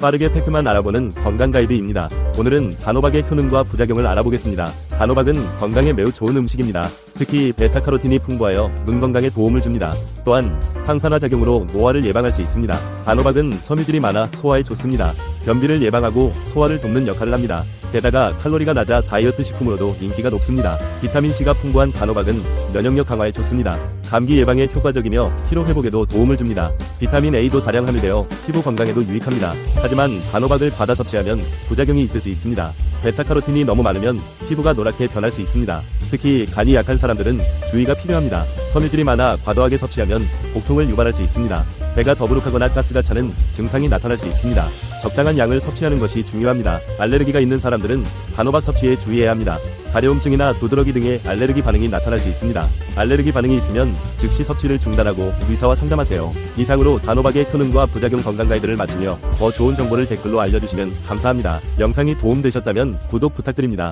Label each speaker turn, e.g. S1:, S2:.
S1: 빠르게 팩트만 알아보는 건강 가이드입니다. 오늘은 단호박의 효능과 부작용을 알아보겠습니다. 단호박은 건강에 매우 좋은 음식입니다. 특히 베타카로틴이 풍부하여 눈 건강에 도움을 줍니다. 또한 항산화 작용으로 노화를 예방할 수 있습니다. 단호박은 섬유질이 많아 소화에 좋습니다. 변비를 예방하고 소화를 돕는 역할을 합니다. 게다가 칼로리가 낮아 다이어트 식품으로도 인기가 높습니다. 비타민C가 풍부한 단호박은 면역력 강화에 좋습니다. 감기 예방에 효과적이며 피로 회복에도 도움을 줍니다. 비타민 A도 다량 함유되어 피부 건강에도 유익합니다. 하지만 단호박을 과다 섭취하면 부작용이 있을 수 있습니다. 베타카로틴이 너무 많으면 피부가 노랗게 변할 수 있습니다. 특히 간이 약한 사람들은 주의가 필요합니다. 섬유질이 많아 과도하게 섭취하면 복통을 유발할 수 있습니다. 배가 더부룩하거나 가스가 차는 증상이 나타날 수 있습니다. 적당한 양을 섭취하는 것이 중요합니다. 알레르기가 있는 사람들은 단호박 섭취에 주의해야 합니다. 가려움증이나 두드러기 등의 알레르기 반응이 나타날 수 있습니다. 알레르기 반응이 있으면 즉시 섭취를 중단하고 의사와 상담하세요. 이상으로 단호박의 효능과 부작용 건강 가이드를 마치며 더 좋은 정보를 댓글로 알려주시면 감사합니다. 영상이 도움되셨다면 구독 부탁드립니다.